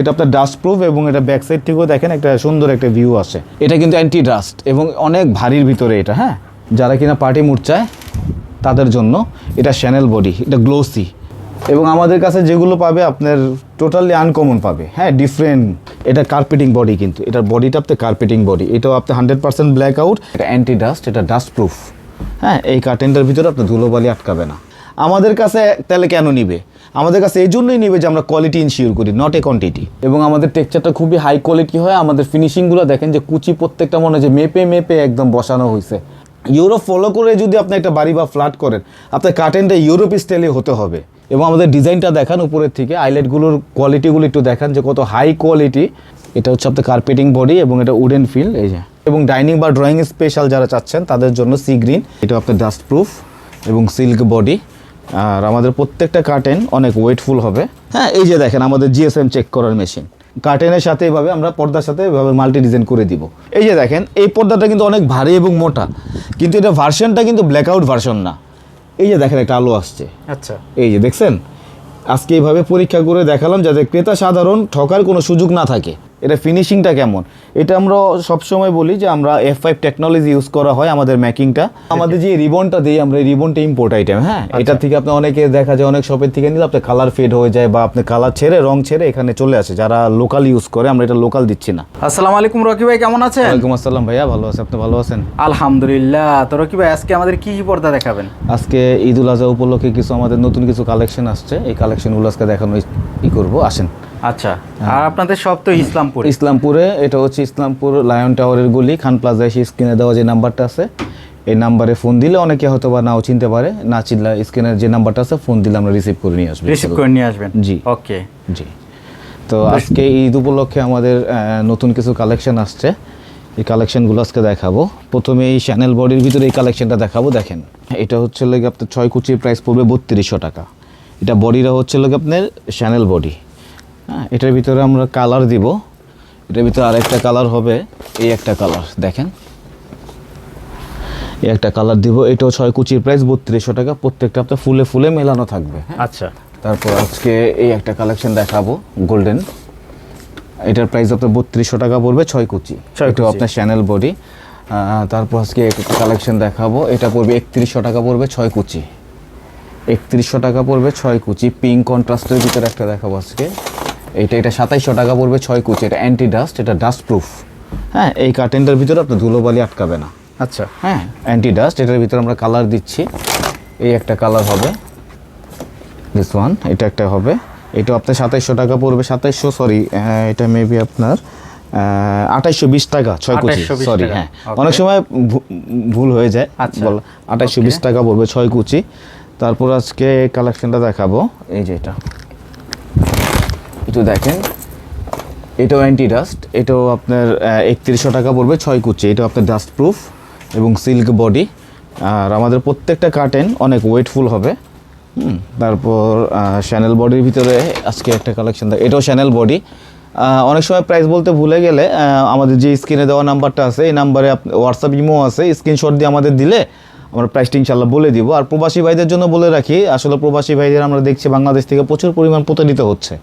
এটা আপনার dust proof এবং এটা ব্যাক সাইড থেকেও দেখেন একটা সুন্দর একটা ভিউ আসে। এটা কিন্তু অ্যান্টি ডাস্ট এবং অনেক ভারীর ভিতরে এটা হ্যাঁ? যারা কিনা পার্টি মুড চায়, তাদের জন্য এটা শ্যানেল বডি এটা গ্লোসি এবং আমাদের কাছে যেগুলো পাবে, আপনার টোটালি আনকমন পাবে। হ্যাঁ ডিফারেন্ট এটা কার্পেটিং বডি কিন্তু। এটার বডিটা আপনার কার্পেটিং বডি এটাও আপনার হান্ড্রেড পার্সেন্ট ব্ল্যাক আউট এটা অ্যান্টি ডাস্ট এটা ডাস্ট প্রুফ হ্যাঁ এই কার্টেনটার ভিতরে আপনার ধুলোবালি আটকাবে না। আমাদের কাছে তাহলে কেন নিবে? আমাদের কাছে এই জন্যই নেবে যে আমরা কোয়ালিটি ইনশিওর করি নট এ কোয়ান্টিটি এবং আমাদের টেক্সচারটা খুবই হাই কোয়ালিটি হয় আমাদের ফিনিশিংগুলো দেখেন যে কুচি প্রত্যেকটা মনে হয় যে মেপে মেপে একদম বসানো হয়েছে। ইউরোপ ফলো করে যদি আপনি একটা বাড়ি বা ফ্ল্যাট করেন আপনার কার্টেনটা ইউরোপ স্টাইলে হতে হবে। এবং আমাদের ডিজাইনটা দেখান উপরের থেকে আইলাইটগুলোর কোয়ালিটিগুলো একটু দেখান যে কত হাই কোয়ালিটি এটা হচ্ছে আপনার কার্পেটিং বডি এবং এটা উডেন ফিল এই যে। এবং ডাইনিং বা ড্রয়িং স্পেশাল যারা চাচ্ছেন তাদের জন্য সি গ্রিন এটা আপনার ডাস্ট প্রুফ এবং সিল্ক বডি আর আমাদের প্রত্যেকটা কার্টেন অনেক ওয়েটফুল হবে। হ্যাঁ এই যে দেখেন আমাদের জিএসএম চেক করার মেশিন কার্টেনের সাথে এভাবে আমরা পর্দার সাথে এভাবে মাল্টি ডিজাইন করে দিব। এই যে দেখেন এই পর্দাটা কিন্তু অনেক ভারী এবং মোটা কিন্তু এটা ভার্সনটা কিন্তু ব্ল্যাকআউট ভার্সন না। এই যে দেখেন একটা আলো আসছে। আচ্ছা। এই যে দেখছেন? আজকে এইভাবে পরীক্ষা করে দেখালাম যাতে ক্রেতা সাধারণ ঠকার কোনো সুযোগ না থাকে। এটা ফিনিশিংটা কেমন? এটা আমরা সবসময় বলি যে আমরা এফ ফাইভ টেকনোলজি ইউজ করা হয় আমাদের ম্যাকিংটা আমাদের যে রিবনটা দিই আমরা এই রিবনটা ইম্পোর্ট আইটেম হ্যাঁ? এটা থেকে আপনি অনেকে দেখা যায় অনেক শপের থেকে নিলে আপনার কালার ফেড হয়ে যায় বা আপনি কালার ছেড়ে রং ছেড়ে এখানে চলে আসে। যারা লোকাল ইউজ করে আমরা এটা লোকাল দিচ্ছি না। আসসালামু আলাইকুম রকি ভাই কেমন আছেন? ওয়ালাইকুম আসসালাম ভাইয়া ভালো আছে। আপনি ভালো আছেন? আলহামদুলিল্লাহ। তো রকি ভাই আজকে আমাদের কি কি পর্দা দেখাবেন? আজকে ঈদ উল আজহা উপলক্ষে কিছু আমাদের নতুন কিছু কালেকশন আসছে। এই কালেকশনগুলো আজকে দেখানো ই করব। আসেন। আচ্ছা আর আপনাদের সব তো ইসলামপুর? ইসলামপুরে এটা হচ্ছে ইসলামপুর লায়ন টাওয়ারের গলি খান প্লাজা এসে স্ক্রিনে দেওয়া যে নাম্বারটা আছে এই নাম্বারে ফোন দিলে অনেকে হয়তো বা নাও চিনতে পারে না চিনলে স্ক্রিনের যে নাম্বারটা আছে ফোন দিলে আমরা রিসিভ করে নিয়ে আসব রিসিভ করে নিয়ে আসবেন? জি। ওকে জি। তো আজকে ঈদ উপলক্ষে আমাদের নতুন কিছু কালেকশন আসছে এই কালেকশনগুলো আজকে দেখাবো। প্রথমে এই চ্যানেল বডির ভিতরে এই কালেকশনটা দেখাবো দেখেন। এটা হচ্ছে লোক আপনার ছয় কুচির প্রাইস পড়বে বত্রিশশো টাকা। এটা বডিটা হচ্ছে লোক আপনার চ্যানেল বডি হ্যাঁ এটার ভিতরে আমরা কালার দিব। এটার ভিতরে আরেকটা কালার হবে এই একটা কালার দেখেন। এই একটা কালার দিব এটাও ছয় কুচির প্রাইস বত্রিশশো টাকা প্রত্যেকটা আপনার ফুলে ফুলে মেলানো থাকবে হ্যাঁ। আচ্ছা। তারপর আজকে এই একটা কালেকশন দেখাবো গোল্ডেন এটার প্রাইস আপনার বত্রিশশো টাকা পড়বে ছয় কুচি। ছয় এটাও আপনার চ্যানেল বডি তারপর আজকে একটা কালেকশন দেখাবো এটা পড়বে একত্রিশশো টাকা পড়বে ছয় কুচি। একত্রিশশো টাকা পড়বে ছয় কুচি। পিঙ্ক কন্ট্রাস্টের ভিতরে একটা দেখাবো আজকে। এটা এটা সাতাইশশো টাকা পড়বে ছয় কুচি এটা অ্যান্টি ডাস্ট এটা ডাস্ট প্রুফ হ্যাঁ এই কার্টেনটার ভিতরে আপনার ধুলোবালি আটকাবে না। আচ্ছা। হ্যাঁ অ্যান্টি ডাস্ট এটার ভিতরে আমরা কালার দিচ্ছি। এই একটা কালার হবে। দিস ওয়ান এটা একটা হবে। এটা আপনার সাতাইশশো টাকা পড়বে সাতাইশশো সরি এটা মেবি আপনার আঠাইশশো বিশ টাকা ছয় কুচি সরি হ্যাঁ। অনেক সময় ভুল হয়ে যায়। আচ্ছা, বল আঠাইশশো বিশ টাকা পড়বে ছয় কুচি। তারপর আজকে কালেকশনটা দেখাবো। এই যে এটা। একটু দেখেন, এটাও অ্যান্টি ডাস্ট এটাও আপনার একত্রিশশো টাকা পড়বে ছয় কুচি, এটাও আপনার ডাস্ট প্রুফ এবং সিল্ক বডি আর আমাদের প্রত্যেকটা কার্টেন অনেক ওয়েটফুল হবে। তারপর শ্যানেল বডির ভিতরে আজকে একটা কালেকশন এটাও শ্যানেল বডি অনেক সময় প্রাইস বলতে ভুলে গেলে আমাদের যে স্ক্রিনে দেওয়া নাম্বারটা আছে, এই নাম্বারে হোয়াটসঅ্যাপ ইমো আছে স্ক্রিনশট দিয়ে আমাদের দিলে আমরা প্রাইসটা ইনশাল্লাহ বলে দিব। আর প্রবাসী ভাইদের জন্য বলে রাখি, আসলে প্রবাসী ভাইদের আমরা দেখছি বাংলাদেশ থেকে প্রচুর পরিমাণ প্রতারিত হচ্ছে।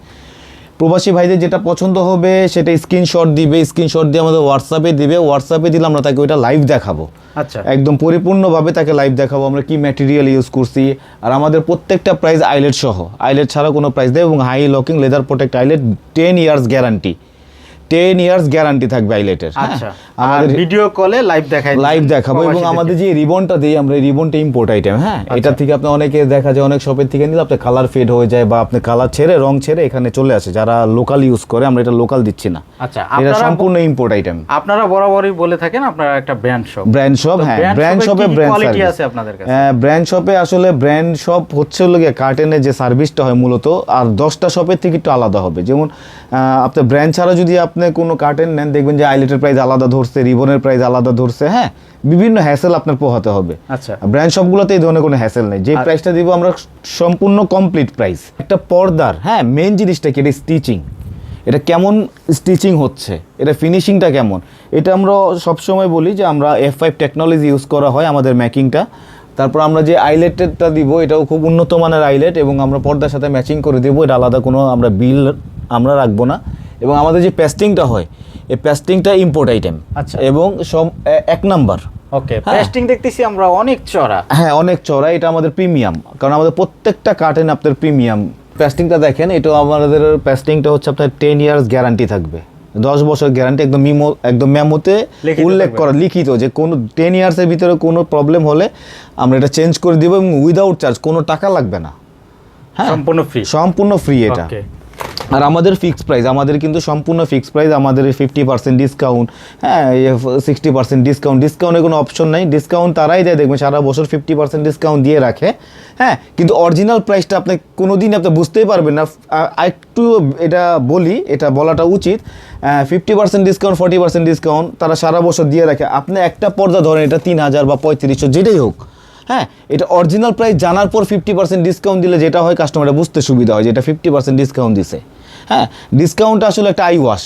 প্রবাসী ভাইদের যেটা পছন্দ হবে সেটা স্ক্রিনশট দিবে স্ক্রিনশট দিয়ে আমাদের হোয়াটসঅ্যাপে দিবে। হোয়াটসঅ্যাপে দিলে আমরা তাকে ওইটা লাইভ দেখাবো। আচ্ছা। একদম পরিপূর্ণভাবে তাকে লাইভ দেখাবো। আমরা কি ম্যাটেরিয়াল ইউজ করছি আর আমাদের প্রত্যেকটা প্রাইস আইলেট সহ। আইলেট ছাড়া কোনো প্রাইস দেয় এবং high locking leather protect eyelet ten years guarantee ten years guarantee থাকবে আইলেটের আচ্ছা আমাদের ভিডিও কলে লাইভ দেখাই লাইভ দেখাবো এবং আমাদের যে রিবনটা দিই আমরা এই রিবনটা ইম্পোর্ট আইটেম হ্যাঁ? এটা থেকে আপনি অনেকে দেখা যায় অনেক শপের থেকে নিলে আপনার কালার ফেড হয়ে যায় বা আপনি কালার ছেড়ে রং ছেড়ে এখানে চলে আসে। যারা লোকাল ইউজ করে আমরা এটা লোকাল দিচ্ছি না। আচ্ছা এটা সম্পূর্ণ ইম্পোর্ট আইটেম আপনারা বরাবরই বলে থাকেন আপনারা একটা ব্র্যান্ড শপ ব্র্যান্ড শপ হ্যাঁ ব্র্যান্ড শপে ব্র্যান্ড quality আছে আপনাদের কাছে? ব্র্যান্ড শপে আসলে ব্র্যান্ড শপ হচ্ছে হলো গিয়ে কার্টেনের যে সার্ভিসটা হয় মূলত আর দশটা শপের থেকে একটু আলাদা হবে। যেমন আহ, আপনার ব্র্যান্ড ছাড়া যদি আপনি কোনো কার্টেন নেন দেখবেন যে আইলেটের প্রাইস আলাদা ধরছে রিবনের প্রাইস আলাদা ধরছে হ্যাঁ? বিভিন্ন হ্যাসেল আপনার পোহাতে হবে। আচ্ছা। ব্র্যান্ড শপগুলোতে এই ধরনের কোনো হ্যাসেল নেই। যে প্রাইসটা দিব আমরা সম্পূর্ণ কমপ্লিট প্রাইস একটা পর্দার হ্যাঁ মেন জিনিসটা কি? এটা স্টিচিং এটা কেমন স্টিচিং হচ্ছে? এটা ফিনিশিংটা কেমন? এটা আমরা সবসময় বলি যে আমরা এফ ফাইভ টেকনোলজি ইউজ করা হয় আমাদের মেকিংটা তারপর আমরা যে আইলেটটা দিব এটাও খুব উন্নত মানের আইলেট এবং আমরা পর্দার সাথে ম্যাচিং করে দেবো। এটা আলাদা কোনো আমরা বিল আমরা রাখব না। এবং আমাদের যে পেস্টিংটা হয় এই পেস্টিংটা ইম্পোর্ট আইটেম আচ্ছা। এবং সব এক নাম্বার। ওকে হ্যাঁ। পেস্টিং দেখতেছি আমরা অনেক চড়া। হ্যাঁ অনেক চড়া এটা আমাদের প্রিমিয়াম। কারণ আমাদের প্রত্যেকটা কার্টেন আপনার প্রিমিয়াম। পেস্টিংটা দেখেন এটা আমাদের পেস্টিংটা হচ্ছে আপনার টেন ইয়ার্স গ্যারান্টি থাকবে। দশ বছর গ্যারান্টি একদম মিমো একদম মেমোতে উল্লেখ করা লিখিত যে কোনো টেন ইয়ার্সের ভিতরে কোনো প্রবলেম হলে আমরা এটা চেঞ্জ করে দিব এবং উইদাউট চার্জ কোনো টাকা লাগবে না। হ্যাঁ। সম্পূর্ণ ফ্রি সম্পূর্ণ ফ্রি এটা। আর আমাদের ফিক্সড প্রাইস আমাদের কিন্তু সম্পূর্ণ ফিক্সড প্রাইস আমাদের ফিফটি পার্সেন্ট ডিসকাউন্ট হ্যাঁ সিক্সটি পার্সেন্ট ডিসকাউন্ট ডিসকাউন্টের কোনো অপশন নেই। ডিসকাউন্ট তারাই দেয়, দেখবেন সারা বছর ফিফটি পার্সেন্ট ডিসকাউন্ট দিয়ে রাখে হ্যাঁ কিন্তু অরিজিনাল প্রাইসটা আপনি কোনো দিন আপনি বুঝতেই পারবেন না। একটু এটা বলি, এটা বলাটা উচিত fifty percent discount forty percent discount তারা সারা বছর দিয়ে রাখে। আপনি একটা পর্দা ধরেন, এটা তিন হাজার বা পঁয়ত্রিশশো, যেটাই হোক হ্যাঁ এটা অরিজিনাল প্রাইস জানার পর ফিফটি পার্সেন্ট ডিসকাউন্ট দিলে যেটা হয় কাস্টমারটা বুঝতে সুবিধা হয় যেটা ফিফটি পার্সেন্ট ডিসকাউন্ট দিছে। হ্যাঁ ডিসকাউন্ট আসলে একটা আই ওয়াশ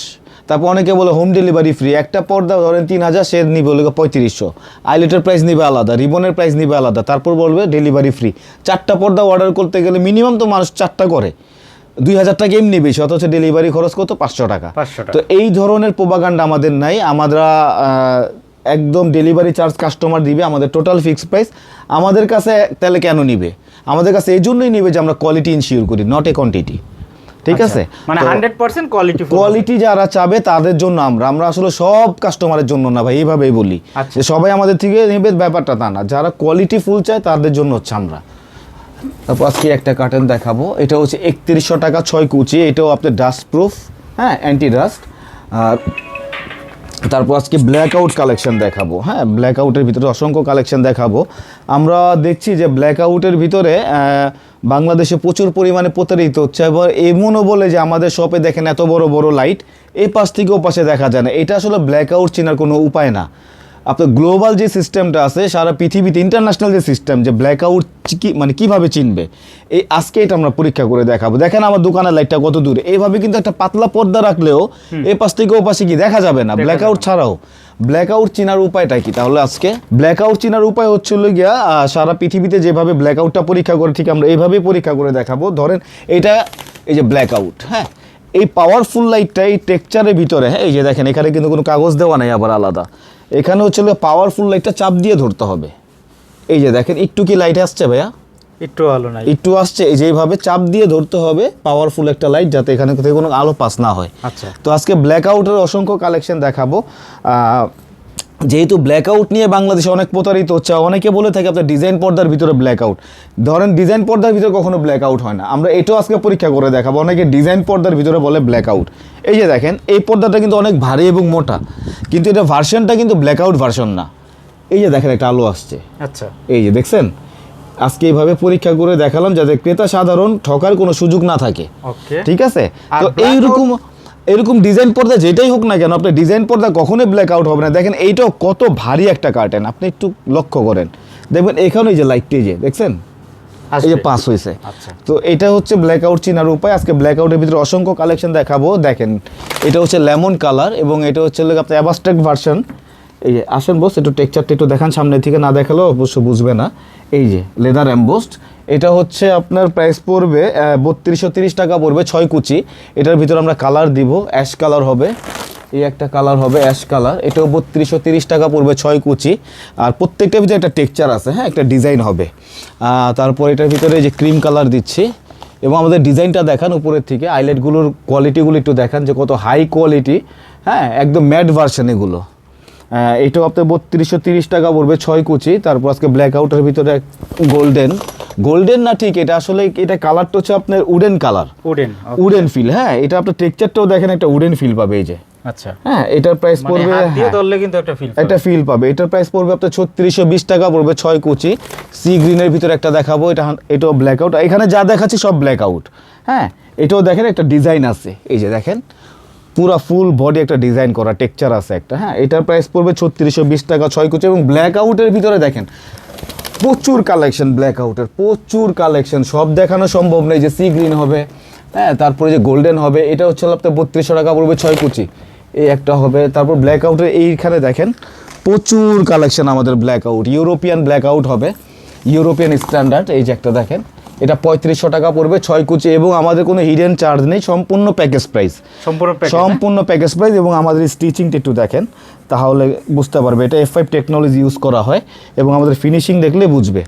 তারপর অনেকে বলে হোম ডেলিভারি ফ্রি একটা পর্দা ধরেন তিন হাজার সে নিবে হলো পঁয়ত্রিশশো। আইলেটের প্রাইস নিবে আলাদা রিবনের প্রাইস নিবে আলাদা তারপর বলবে ডেলিভারি ফ্রি চারটা পর্দা অর্ডার করতে গেলে মিনিমাম তো মানুষ চারটা করে। দুই হাজার টাকা এমনি বেশি অথচ ডেলিভারি খরচ কত? পাঁচশো টাকা। 500 তো এই ধরনের প্রোপাগান্ডা আমাদের নাই। আমরা একদম ডেলিভারি চার্জ কাস্টমার দিবে আমাদের টোটাল ফিক্স প্রাইস আমাদের কাছে তাহলে কেন নিবে? আমাদের কাছে এই জন্যই নিবে যে আমরা কোয়ালিটি ইনশিওর করি নট এ কোয়ান্টিটি ঠিক আছে? মানে হান্ড্রেড পার্সেন্ট কোয়ালিটি কোয়ালিটি যারা চাবে তাদের জন্য আমরা আমরা আসলে সব কাস্টমারের জন্য না ভাই এইভাবেই বলি। আচ্ছা। যে সবাই আমাদের থেকে নেবে ব্যাপারটা তা না। যারা কোয়ালিটি ফুল চায় তাদের জন্য হচ্ছে আমরা। তারপর আজকে একটা কার্টেন দেখাবো। এটা হচ্ছে একত্রিশশো টাকা ছয় কুচি। এটাও আপনার ডাস্ট প্রুফ হ্যাঁ অ্যান্টি ডাস্ট আর তারপর আজকে ব্ল্যাক আউট কালেকশন দেখাবো। হ্যাঁ ব্ল্যাক আউটের ভিতরে অসংখ্য কালেকশন দেখাবো। আমরা দেখছি যে ব্ল্যাক আউটের ভিতরে বাংলাদেশে প্রচুর পরিমাণে প্রতারিত হচ্ছে এবং এমনও বলে যে আমাদের শপে দেখেন এত বড় বড় লাইট এই পাশ থেকে ও পাশে দেখা যায় না। এটা আসলে ব্ল্যাক আউট চেনার কোনো উপায় না। আপনার গ্লোবাল যে সিস্টেমটা আছে সারা পৃথিবীতে ইন্টারন্যাশনাল যে সিস্টেম যে ব্ল্যাক আউট কি মানে কীভাবে চিনবে? এই আজকে এটা আমরা পরীক্ষা করে দেখাবো। দেখেন আমার দোকানের লাইটটা কত দূরে। এইভাবে কিন্তু একটা পাতলা পর্দা রাখলেও এ পাশ থেকে ও পাশে কি দেখা যাবে না? ব্ল্যাক আউট ছাড়াও। ব্ল্যাক আউট চেনার উপায়টা কি? তাহলে আজকে ব্ল্যাক আউট চেনার উপায় হচ্ছিল গিয়া সারা পৃথিবীতে যেভাবে ব্ল্যাক আউটটা পরীক্ষা করে, ঠিক আমরা এইভাবেই পরীক্ষা করে দেখাবো। ধরেন এটা এই যে ব্ল্যাক আউট হ্যাঁ? এই পাওয়ারফুল লাইটটা এই টেকচারের ভিতরে হ্যাঁ? এই যে দেখেন, এখানে কিন্তু কোনো কাগজ দেওয়া নেই, আবার আলাদা। এখানে হচ্ছে পাওয়ারফুল লাইটটা চাপ দিয়ে ধরতে হবে। এই যে দেখেন, একটু কি লাইট আসছে ভাইয়া? একটু ভালো নাই। একটু আসছে এই যে এইভাবে চাপ দিয়ে ধরতে হবে পাওয়ারফুল একটা লাইট যাতে এখানে থেকে কোনো আলো পাস না হয়। আচ্ছা। তো আজকে ব্ল্যাক আউটের অসংখ্য কালেকশন দেখাবো। যেহেতু ব্ল্যাক আউট নিয়ে বাংলাদেশে অনেক প্রতারিত হচ্ছে অনেকে বলে থাকে আপনার ডিজাইন পর্দার ভিতরে ব্ল্যাক আউট ধরেন ডিজাইন পর্দার ভিতরে কখনো ব্ল্যাক আউট হয় না। আমরা এটাও আজকে পরীক্ষা করে দেখাবো। অনেকে ডিজাইন পর্দার ভিতরে বলে ব্ল্যাক আউট এই যে দেখেন এই পর্দাটা কিন্তু অনেক ভারী এবং মোটা কিন্তু এটা ভার্সনটা কিন্তু ব্ল্যাক আউট ভার্সন না। এই যে দেখেন একটা আলো আসছে। আচ্ছা। এই যে দেখছেন? আজকে এইভাবে পরীক্ষা করে দেখালাম যাতে ক্রেতা সাধারণ ঠকার কোনো সুযোগ না থাকে। ঠিক আছে? তো এইরকম এরকম ডিজাইন পর্দা যেটাই হোক না কেন আপনি ডিজাইন পর্দা কখনোই ব্ল্যাক আউট হবে না। দেখেন এইটাও কত ভারী একটা কার্টেন আপনি একটু লক্ষ্য করেন। দেখবেন এখানে যে লাইটটি যে দেখছেন? এই যে পাস হয়েছে। আচ্ছা। তো এটা হচ্ছে ব্ল্যাক আউট চিনার উপায়। আজকে ব্ল্যাক আউটের ভিতরে অসংখ্য কালেকশন দেখাবো। দেখেন এটা হচ্ছে লেমন কালার এবং এটা হচ্ছে আপনার অ্যাবাস্ট্রাক্ট ভার্সন এই যে আসেন বস একটু টেক্সচারটা একটু দেখান সামনে থেকে, না দেখালেও অবশ্য বুঝবে না। এই যে লেদার অ্যাম্বোস্ট এটা হচ্ছে আপনার প্রাইস পড়বে বত্রিশশো তিরিশ টাকা পড়বে, ছয় কুচি। এটার ভিতরে আমরা কালার দিব অ্যাশ কালার হবে। এই একটা কালার হবে অ্যাশ কালার এটাও বত্রিশশো তিরিশ টাকা পড়বে, ছয় কুচি। আর প্রত্যেকটার ভিতরে একটা টেক্সচার আছে হ্যাঁ একটা ডিজাইন হবে। তারপর এটার ভিতরে যে ক্রিম কালার দিচ্ছি। এবং আমাদের ডিজাইনটা দেখান উপরের থেকে আইলাইটগুলোর কোয়ালিটিগুলো একটু দেখান যে কত হাই কোয়ালিটি হ্যাঁ একদম ম্যাট ভার্সন এগুলো। এটাও আপনার বত্রিশশো তিরিশ টাকা পড়বে ছয় কুচি। তারপর আজকে ব্ল্যাক আউটের ভিতরে গোল্ডেন গোল্ডেন না ঠিক এটা আসলে এটা কালারটা হচ্ছে আপনার wooden colour wooden wooden feel হ্যাঁ এটা আপনার টেক্সচারটাও দেখেন একটা উডেন ফিল পাবে এই যে। আচ্ছা। হ্যাঁ এটার প্রাইস মানে পড়বে হ্যাঁ, কিন্তু একটা ফিল একটা ফিল পাবে। এটার প্রাইস পড়বে আপনার ছত্রিশশো বিশ টাকা পড়বে ছয় কুচি। সি গ্রিনের ভিতরে একটা দেখাবো এটা এটাও ব্ল্যাক আউট এখানে যা দেখাচ্ছি সব ব্ল্যাক আউট হ্যাঁ এটাও দেখেন একটা ডিজাইন আছে। এই যে দেখেন পুরা ফুল বডি একটা ডিজাইন করা টেকচার আছে একটা হ্যাঁ? এটার প্রাইস পড়বে ছত্রিশশো বিশ টাকা ছয় কুচি এবং ব্ল্যাক আউটের ভিতরে দেখেন, প্রচুর কালেকশন ব্ল্যাক আউটের প্রচুর কালেকশন সব দেখানো সম্ভব নেই যে সি গ্রিন হবে হ্যাঁ? তারপরে যে গোল্ডেন হবে, এটা হচ্ছে আপনার বত্রিশশো টাকা পড়বে ছয় কুচি। এই একটা হবে, তারপর ব্ল্যাক আউটের এইখানে দেখেন, প্রচুর কালেকশন আমাদের blackout European blackout হবে, ইউরোপিয়ান স্ট্যান্ডার্ড এই যে একটা দেখেন। এটা পঁয়ত্রিশশো টাকা পড়বে ছয় কুচি এবং আমাদের কোনো হিডেন চার্জ নেই সম্পূর্ণ প্যাকেজ প্রাইস সম্পূর্ণ প্যাকেজ সম্পূর্ণ প্যাকেজ প্রাইস এবং আমাদের স্টিচিংটা একটু দেখেন তাহলে বুঝতে পারবে এটা এফ ফাইভ টেকনোলজি ইউজ করা হয় এবং আমাদের ফিনিশিং দেখলে বুঝবে।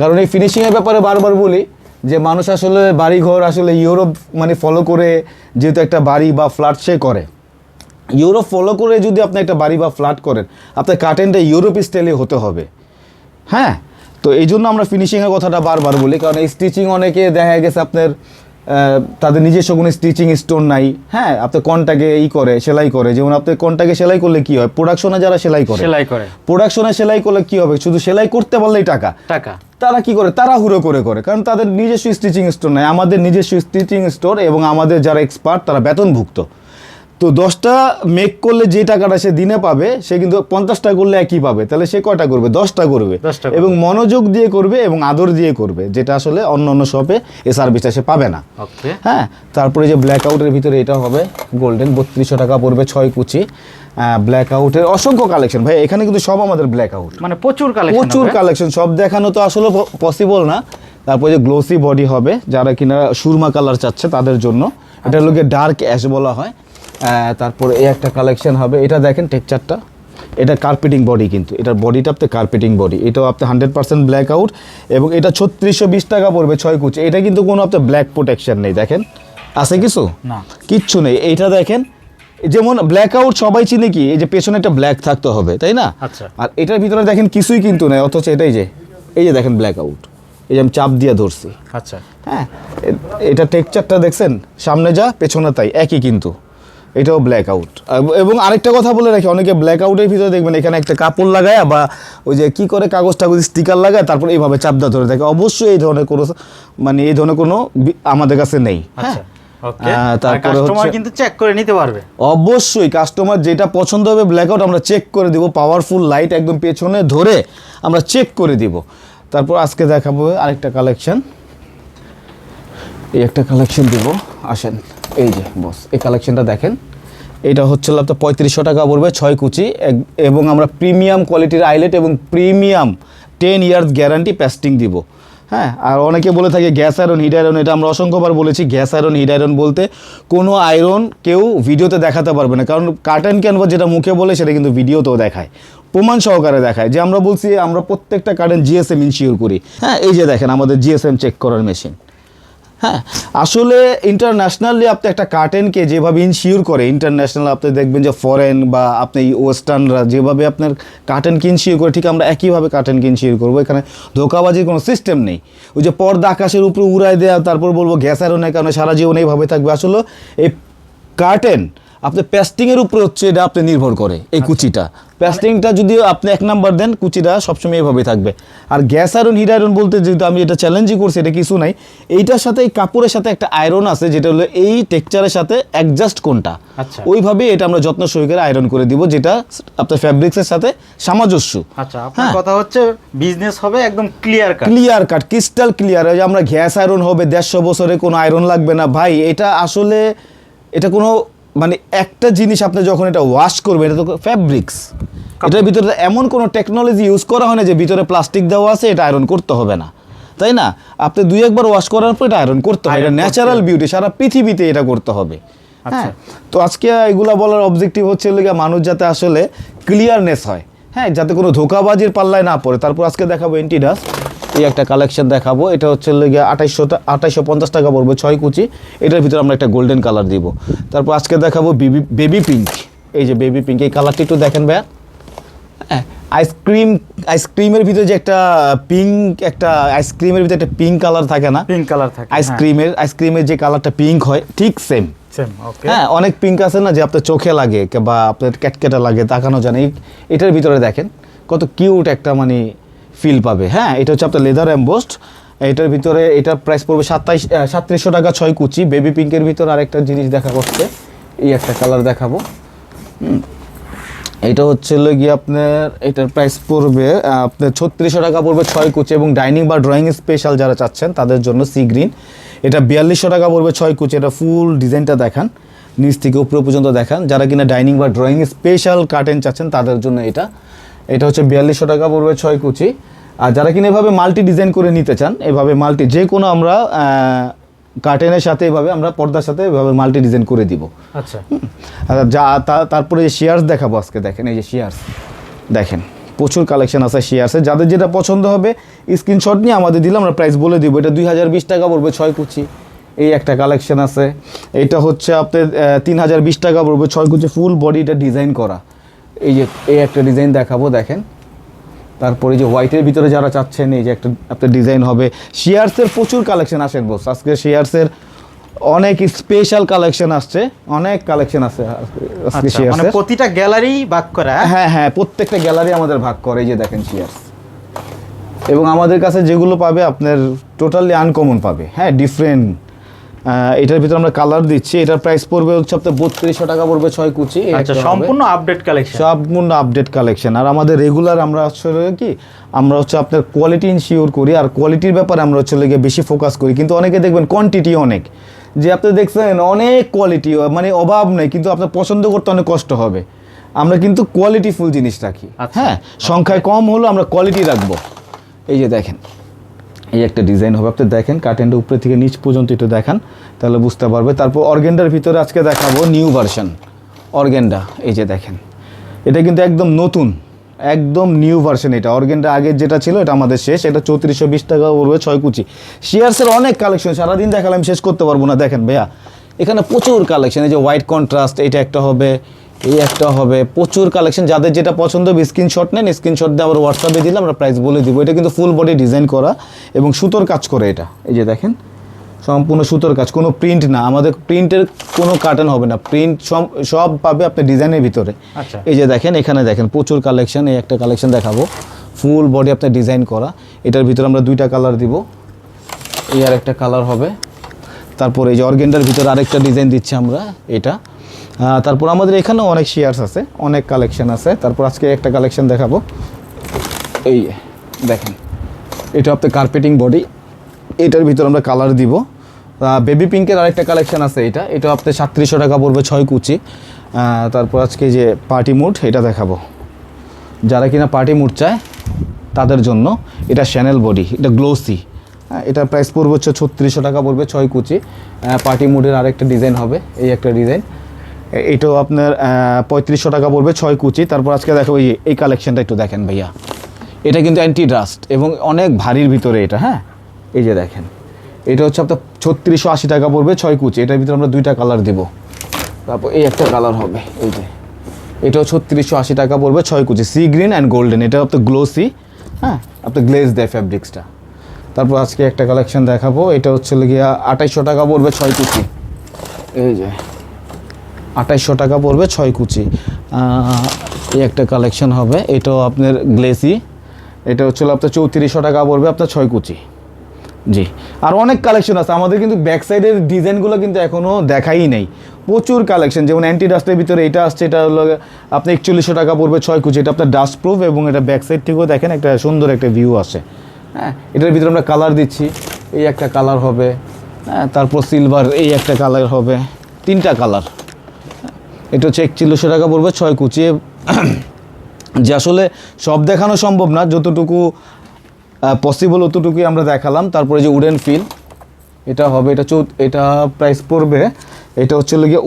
কারণ এই ফিনিশিংয়ের ব্যাপারে বারবার বলি যে মানুষ আসলে বাড়িঘর আসলে ইউরোপ মানে ফলো করে যেহেতু একটা বাড়ি বা ফ্ল্যাট সে করে। ইউরোপ ফলো করে যদি আপনি একটা বাড়ি বা ফ্ল্যাট করেন আপনার কার্টেনটা ইউরোপ স্টাইলে হতে হবে। হ্যাঁ? তো এই জন্য আমরা ফিনিশিংয়ের কথাটা বারবার বলি কারণ এই স্টিচিং অনেকে দেখা গেছে আপনার তাদের নিজস্ব কোনো স্টিচিং স্টোন নাই। হ্যাঁ আপনার কনটাকে ই করে সেলাই করে যেমন আপনি কনটাকে সেলাই করলে কি হয়? প্রোডাকশনে যারা সেলাই করে সেলাই করে। প্রোডাকশনে সেলাই করলে কি হবে? শুধু সেলাই করতে পারলেই টাকা। টাকা। তারা কি করে? তারা হুড়ো করে করে কারণ তাদের নিজস্ব স্টিচিং স্টোর নাই। আমাদের নিজস্ব স্টিচিং স্টোর এবং আমাদের যারা এক্সপার্ট তারা বেতনভুক্ত। তো দশটা মেক করলে যে টাকাটা সে দিনে পাবে সে কিন্তু পঞ্চাশটা করলে একই পাবে। তাহলে সে কয়টা করবে? দশটা করবে। এবং মনোযোগ দিয়ে করবে এবং আদর দিয়ে করবে যেটা আসলে অন্য অন্য শপে এ সার্ভিসটা সে পাবে না। হ্যাঁ? তারপরে যে ব্ল্যাক আউটের ভিতরে এটা হবে গোল্ডেন বত্রিশশো টাকা পড়বে ছয় কুচি। ব্ল্যাক আউটের অসংখ্য কালেকশন ভাই এখানে কিন্তু সব আমাদের ব্ল্যাক আউট মানে প্রচুর কালেকশন প্রচুর কালেকশন সব দেখানো তো আসলে পসিবল না। তারপরে যে গ্লোসি বডি হবে যারা কিনা সুরমা কালার চাচ্ছে তাদের জন্য। এটা লোকে ডার্ক অ্যাশ বলা হয়। তারপরে এই একটা কালেকশন হবে। এটা দেখেন টেকচারটা এটা কার্পেটিং বডি কিন্তু। এটার বডিটা আপনি কার্পেটিং বডি এটাও আপনি হান্ড্রেড পার্সেন্ট ব্ল্যাক আউট এবং এটা ছত্রিশশো বিশ টাকা পড়বে ছয় কুচি। এটা কিন্তু কোনো আপনার ব্ল্যাক প্রোটেকশন নেই দেখেন। আছে কিছু? না। কিচ্ছু নেই। এইটা দেখেন যেমন ব্ল্যাক আউট সবাই চিনে কি? এই যে পেছনে একটা ব্ল্যাক থাকতে হবে তাই না? আচ্ছা। আর এটার ভিতরে দেখেন কিছুই কিন্তু নেই অথচ এটাই যে এই যে দেখেন ব্ল্যাক আউট এই যে আমি চাপ দিয়ে ধরছি। আচ্ছা। হ্যাঁ এটা টেকচারটা দেখছেন? সামনে যা পেছনে তাই একই কিন্তু। এটাও ব্ল্যাক আউট এবং আরেকটা কথা বলে রাখি অনেকে ব্ল্যাক আউটের ভিতরে দেখবেন এখানে একটা কাপড় লাগায় বা ওই যে কি করে কাগজ টাগজ স্টিকার লাগায় তারপর এইভাবে চাপদা ধরে থাকে। অবশ্যই এই ধরনের কোনো মানে এই ধরনের কোনো আমাদের কাছে নেই হ্যাঁ? আচ্ছা ওকে আহ, তারপরে হচ্ছে- কিন্তু চেক করে নিতে পারবে। অবশ্যই কাস্টমার যেটা পছন্দ হবে ব্ল্যাকআউট আমরা চেক করে দিব পাওয়ারফুল লাইট একদম পেছনে ধরে আমরা চেক করে দিব। তারপর আজকে দেখাবো আরেকটা কালেকশন এই একটা কালেকশন দিব আসেন। এই যে বস এই কালেকশনটা দেখেন। এটা হচ্ছে আপনার পঁয়ত্রিশশো টাকা পড়বে, ছয় কুচি। এবং আমরা প্রিমিয়াম কোয়ালিটির আইলেট এবং premium ten years guarantee pasting দিব। হ্যাঁ আর অনেকে বলে থাকে গ্যাস আয়রন হিট আয়রন এটা আমরা অসংখ্যবার বলেছি গ্যাস আয়রন হিট আয়রন বলতে কোনো আয়রন কেউ ভিডিওতে দেখাতে পারবে না। কারণ কার্টেন ক্যানভাস যেটা মুখে বলে, সেটা কিন্তু ভিডিওতেও দেখায়। প্রমাণ সহকারে দেখায় যে আমরা বলছি, আমরা প্রত্যেকটা কারেন্ট জিএসএম ইনশিওর করি। হ্যাঁ এই যে দেখেন, আমাদের জিএসএম চেক করার মেশিন হ্যাঁ আসলে ইন্টারন্যাশনালি আপনি একটা কার্টেনকে যেভাবে ইনশিওর করে ইন্টারন্যাশনাল আপনি দেখবেন যে ফরেন বা আপনি ওয়েস্টার্নরা যেভাবে আপনার কার্টেনকে ইনশিওর করে, ঠিক আমরা একইভাবে কার্টেনকে ইনশিওর করব। এখানে ধোকাবাজির কোনো সিস্টেম নেই। ওই যে পর্দা আকাশের উপরে উড়াই দেওয়া তারপর বলব গ্যাস আয়রনের কারণে সারা জীবন এইভাবে থাকবে। আসলে এই কার্টেন আপনার প্যাস্টিংয়ের উপরে হচ্ছে এটা আপনি নির্ভর করে, এই কুচিটা। প্যাস্টিংটা যদি আপনি এক নাম্বার দেন কুচিটা সবসময় এইভাবে থাকবে। আর গ্যাস আয়রন হিট আয়রন বলতে যেহেতু আমি এটা চ্যালেঞ্জই করছি এটা কিছু নাই এইটার সাথে এই কাপড়ের সাথে একটা আয়রন আছে যেটা হলো এই টেক্সচারের সাথে অ্যাডজাস্ট কোনটা আচ্ছা। ওইভাবে এটা আমরা যত্ন সহকারে আয়রন করে দিব যেটা আপনার ফ্যাব্রিক্সের সাথে সামঞ্জস্য। আচ্ছা আপনার কথা হচ্ছে বিজনেস হবে একদম clear cut clear cut crystal clear আমরা গ্যাস আয়রন হবে দেড়শো বছরে কোনো আয়রন লাগবে না। ভাই এটা আসলে এটা কোনো মানে একটা জিনিস আপনি যখন এটা ওয়াশ করবেন এটা তো ফ্যাব্রিক্স এটার ভিতরে এমন কোনো টেকনোলজি ইউজ করা হয় না যে ভিতরে প্লাস্টিক দেওয়া আছে এটা আয়রন করতে হবে না। তাই না? আপনি দুই একবার ওয়াশ করার পর এটা আয়রন করতে হবে। এটা ন্যাচারাল বিউটি সারা পৃথিবীতে এটা করতে হবে। আচ্ছা। হ্যাঁ? তো আজকে এগুলা বলার অবজেক্টিভ হচ্ছে লেগে মানুষ যাতে আসলে ক্লিয়ারনেস হয়। হ্যাঁ? যাতে কোনো ধোকাবাজির পাল্লায় না পড়ে। তারপর আজকে দেখাবো এন্টিডাস এই একটা কালেকশন দেখাবো। এটা হচ্ছে লেগে আঠাইশশো আঠাইশশো পঞ্চাশ টাকা পড়বে ছয় কুচি। এটার ভিতরে আমরা একটা গোল্ডেন কালার দিব। তারপর আজকে দেখাবো বেবি বেবি পিঙ্ক এই যে বেবি পিঙ্ক এই কালারটি একটু দেখেন ভাইয়া। হ্যাঁ আইসক্রিম আইসক্রিমের ভিতরে যে একটা পিঙ্ক একটা আইসক্রিমের ভিতরে একটা পিঙ্ক কালার থাকে না? পিঙ্ক কালার থাকে আইসক্রিমের আইসক্রিমের যে কালারটা পিঙ্ক হয় ঠিক সেম সেম হ্যাঁ অনেক পিঙ্ক আছে না যে আপনার চোখে লাগে বা আপনার ক্যাটকেটা লাগে তাকানো জানে এটার ভিতরে দেখেন কত কিউট একটা মানে ফিল পাবে। হ্যাঁ এটা হচ্ছে আপনার লেদার অ্যাম্বোস্ট এটার ভিতরে এটার প্রাইস পড়বে সাতাইশ সাতত্রিশশো টাকা ছয় কুচি। বেবি পিঙ্কের ভিতরে আরেকটা জিনিস দেখা করছে। এই একটা কালার দেখাবো। এটা হচ্ছে গিয়ে আপনার, এটার প্রাইস পড়বে আপনার ছত্রিশশো টাকা পড়বে ছয় কুচি এবং ডাইনিং বা ড্রয়িং স্পেশাল যারা চাচ্ছেন, তাদের জন্য সি গ্রিন এটা বিয়াল্লিশশো টাকা পড়বে ছয় কুচি। এটা ফুল ডিজাইনটা দেখান। নিচ থেকে উপরে পর্যন্ত দেখান। যারা কিনা ডাইনিং বা ড্রয়িং স্পেশাল কার্টেন চাচ্ছেন, তাদের জন্য এটা। এটা হচ্ছে বিয়াল্লিশশো টাকা পড়বে ছয় কুচি। আর যারা কিনা এভাবে মাল্টি ডিজাইন করে নিতে চান এভাবে মাল্টি যে কোনো আমরা কার্টেনের সাথে এভাবে আমরা পর্দার সাথে এভাবে মাল্টি ডিজাইন করে দিব। আচ্ছা। যা তা- তারপরে যে শেয়ার্স দেখাবো আজকে দেখেন এই যে শেয়ার্স দেখেন প্রচুর কালেকশন আছে শেয়ার্সে যাদের যেটা পছন্দ হবে স্ক্রিনশট নিয়ে আমাদের দিলে আমরা প্রাইস বলে দিব। এটা দুই হাজার বিশ টাকা পড়বে ছয় কুচি। এই একটা কালেকশন আছে। এটা হচ্ছে আপনার তিন হাজার বিশ টাকা পড়বে ছয় কুচি ফুল বডিটা ডিজাইন করা। এই যে এই একটা ডিজাইন দেখাবো দেখেন। তারপরে যে হোয়াইটের ভিতরে যারা চাচ্ছেন এই যে একটা আপনার ডিজাইন হবে। শেয়ার্সের প্রচুর কালেকশন আসেন বস আজকে শেয়ার্সের অনেক স্পেশাল কালেকশন আসছে। অনেক কালেকশন আছে আজকে- আজকে আচ্ছা, মানে শেয়ার্সের প্রতিটা গ্যালারি ভাগ করা হ্যাঁ? হ্যাঁ হ্যাঁ প্রত্যেকটা গ্যালারি আমাদের ভাগ করে এই যে দেখেন শেয়ার্স এবং আমাদের কাছে যেগুলো পাবে আপনার টোটালি আনকমন পাবে। হ্যাঁ ডিফারেন্ট এটার ভিতরে আমরা কালার দিচ্ছি। এটার প্রাইস পড়বে হচ্ছে আপনার বত্রিশশো টাকা পড়বে ছয় কুচি আচ্ছা সম্পূর্ণ আপডেট কালেকশন সম্পূর্ণ আপডেট কালেকশন আর আমাদের রেগুলার আমরা আসলে কি আমরা হচ্ছে আপনার কোয়ালিটি ইনশিওর করি আর কোয়ালিটির ব্যাপারে আমরা হচ্ছে গিয়ে বেশি ফোকাস করি। কিন্তু অনেকে দেখবেন কোয়ান্টিটি অনেক। যে আপনি দেখছেন অনেক কোয়ালিটি মানে অভাব নেই কিন্তু আপনার পছন্দ করতে অনেক কষ্ট হবে। আমরা কিন্তু কোয়ালিটি ফুল জিনিস রাখি। আচ্ছা। হ্যাঁ সংখ্যায় কম হলেও আমরা কোয়ালিটি রাখব। এই যে দেখেন। এই একটা ডিজাইন হবে। আপনি দেখেন কার্টেনটা উপরে থেকে নিচ পর্যন্ত একটু দেখান, তাহলে বুঝতে পারবে। তারপর অর্গেন্ডার ভিতরে আজকে দেখাবো নিউ ভার্সন। অর্গেন্ডা, এই যে দেখেন, এটা কিন্তু একদম নতুন, একদম নিউ ভার্সন এটা। অর্গেন্ডা আগের যেটা ছিল, এটা আমাদের শেষ। এটা চৌত্রিশশো বিশ টাকা পড়বে ছয় কুচি। শেয়ার্সের অনেক কালেকশন সারাদিন দেখালে আমি শেষ করতে পারব না। দেখেন ভাইয়া, এখানে প্রচুর কালেকশন এই যে হোয়াইট কন্ট্রাস্ট এটা একটা হবে এই একটা হবে প্রচুর কালেকশন যাদের যেটা পছন্দ হবে স্ক্রিনশট নেন স্ক্রিনশট দিয়ে আবার হোয়াটসঅ্যাপে দিলে আমরা প্রাইস বলে দিব। এটা কিন্তু ফুল বডি ডিজাইন করা এবং সুতোর কাজ করে এটা। এই যে দেখেন সম্পূর্ণ সুতোর কাজ কোনো প্রিন্ট না। আমাদের প্রিন্টের কোনো কাটান হবে না। প্রিন্ট সব সব পাবে আপনি ডিজাইনের ভিতরে। আচ্ছা। এই যে দেখেন এখানে দেখেন প্রচুর কালেকশন এই একটা কালেকশন দেখাবো। ফুল বডি আপনার ডিজাইন করা। এটার ভিতরে আমরা দুইটা কালার দিব। এই আর একটা কালার হবে। তারপর এই যে অর্গেন্ডার ভিতরে আরেকটা ডিজাইন দিচ্ছি আমরা এটা। তারপর আমাদের এখানেও অনেক শেয়ার্স আছে, অনেক কালেকশন আছে। তারপর আজকে একটা কালেকশন দেখাবো। এই দেখেন, এটা আপনার কার্পেটিং বডি এটার ভিতর আমরা কালার দিব। বেবি পিঙ্কের আরেকটা কালেকশন আছে এটা। এটা আপনার সাতত্রিশশো টাকা পড়বে ছয় কুচি। তারপর আজকে যে পার্টি মুড এটা দেখাবো। যারা কিনা পার্টি মুড চায়, তাদের জন্য এটা শ্যানেল বডি এটা গ্লোসি এটার প্রাইস পড়বে হচ্ছে ছত্রিশশো টাকা পড়বে ছয় কুচি। পার্টি মুডের আরেকটা ডিজাইন হবে, এই একটা ডিজাইন এইটাও আপনার পঁয়ত্রিশশো টাকা পড়বে ছয় কুচি। তারপর আজকে দেখো এই এই কালেকশনটা একটু দেখেন ভাইয়া। এটা কিন্তু অ্যান্টি ডাস্ট এবং অনেক ভারীর ভিতরে এটা হ্যাঁ? এই যে দেখেন, এটা হচ্ছে আপনার ছত্রিশশো আশি টাকা পড়বে ছয় কুচি। এটার ভিতরে আমরা দুইটা কালার দিব। তারপর এই একটা কালার হবে, এই যে। এটাও ছত্রিশশো আশি টাকা পড়বে ছয় কুচি। সি গ্রিন অ্যান্ড গোল্ডেন এটা আপনার গ্লোসি হ্যাঁ? আপনার গ্লেজ দেয় ফ্যাব্রিক্সটা তারপর আজকে একটা কালেকশন দেখাবো। এটা হচ্ছে গিয়া আঠাইশশো টাকা পড়বে ছয় কুচি। এই যে। আঠাইশশো টাকা পড়বে ছয় কুচি। এই একটা কালেকশন হবে। এটাও আপনার গ্লেসি এটা হচ্ছে আপনার চৌত্রিশশো টাকা পড়বে আপনার ছয় কুচি। জি। আর অনেক কালেকশন আছে। আমাদের কিন্তু ব্যাক সাইডের ডিজাইনগুলো কিন্তু এখনও দেখাই নেই। প্রচুর কালেকশন যেমন অ্যান্টি ডাস্টের ভিতরে এটা আসছে, এটা হলো আপনি একচল্লিশশো টাকা পড়বে ছয় কুচি। এটা আপনার ডাস্ট প্রুফ এবং এটা ব্যাক সাইড থেকেও দেখেন একটা সুন্দর একটা ভিউ আসে। হ্যাঁ এটার ভিতরে আমরা কালার দিচ্ছি। এই একটা কালার হবে। হ্যাঁ তারপর সিলভার এই একটা কালার হবে। তিনটা কালার এটা হচ্ছে একচল্লিশশো টাকা পড়বে ছয় কুচি যে আসলে সব দেখানো সম্ভব না যতটুকু পসিবল অতটুকুই আমরা দেখালাম। তারপরে যে উডেন ফিল এটা হবে এটা চৌ এটা প্রাইস পড়বে এটা হচ্ছে গিয়ে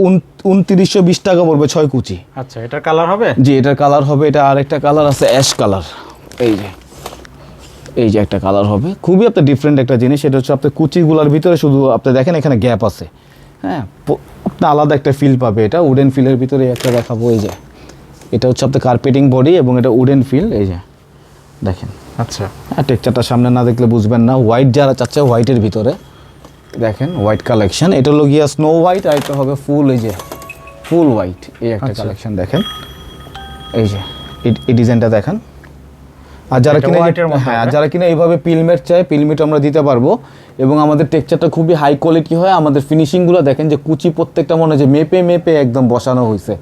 উনত্রিশশো বিশ টাকা পড়বে ছয় কুচি। আচ্ছা এটার কালার হবে? জি এটার কালার হবে এটা আরেকটা কালার আছে অ্যাশ কালার এই যে এই যে একটা কালার হবে। খুবই আপনার ডিফারেন্ট একটা জিনিস এটা হচ্ছে আপনার কুচিগুলোর ভিতরে শুধু আপনি দেখেন এখানে গ্যাপ আছে। হ্যাঁ আলাদা একটা ফিল পাবে। এটা উডেন ফিলের ভিতরে একটা দেখাবো এই যে। এটা হচ্ছে আপনার কার্পেটিং বডি এবং এটা উডেন ফিল এই যে। দেখেন। আচ্ছা। হ্যাঁ টেক্সচারটা সামনে না দেখলে বুঝবেন না। হোয়াইট যারা চাচ্ছে হোয়াইটের ভিতরে। দেখেন হোয়াইট কালেকশন এটা হলো গিয়া স্নো হোয়াইট আর এটা হবে ফুল এই যে ফুল হোয়াইট এই একটা আচ্ছা। কালেকশন দেখেন। এই যে এই- ডিজাইনটা দেখেন। আর যারা কিনা হ্যাঁ আর যারা কিনা এইভাবে পিলমেট চায় পিলমেট আমরা দিতে পারব। এবং আমাদের টেক্সচারটা খুবই হাই কোয়ালিটি হয়। আমাদের ফিনিশিংগুলো দেখেন যে কুচি প্রত্যেকটা মনে হয় যে মেপে মেপে একদম বসানো হয়েছে।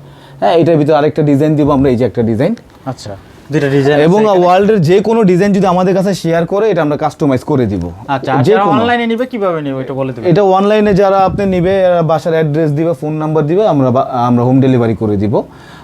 হ্যাঁ এটার ভিতরে আরেকটা ডিজাইন দিব আমরা এই যে একটা ডিজাইন আচ্ছা দুইটা ডিজাইন এবং ওয়ার্ল্ডের যে কোনো ডিজাইন যদি আমাদের কাছে শেয়ার করে এটা আমরা কাস্টমাইজ করে দিব। আচ্ছা যারা অনলাইনে নিবে কীভাবে নিবে এটা বলে দিবেন? এটা অনলাইনে যারা আপনি নিবে বাসার অ্যাড্রেস দিবে ফোন নাম্বার দিবে আমরা আমরা হোম ডেলিভারি করে দিব।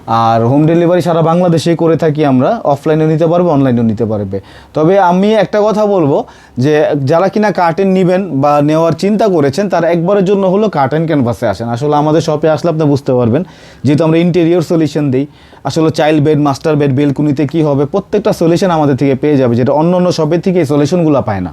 আর হোম ডেলিভারি সারা বাংলাদেশেই করে থাকি আমরা। অফলাইনেও নিতে পারবে অনলাইনেও নিতে পারবে। তবে আমি একটা কথা বলব যে, যারা কিনা কার্টেন নেবেন বা নেওয়ার চিন্তা করেছেন, তারা একবারের জন্য হলো কার্টেন ক্যানভাসে আসেন। আসলে আমাদের শপে আসলে আপনি বুঝতে পারবেন। যেহেতু আমরা ইন্টেরিয়র সলিউশন দিই, আসলে চাইল্ড বেড মাস্টার বেড বেলকুনিতে কী হবে, প্রত্যেকটা সলিউশন আমাদের থেকে পেয়ে যাবে, যেটা অন্য অন্য শপের থেকে এই সলিউশনগুলো পায় না।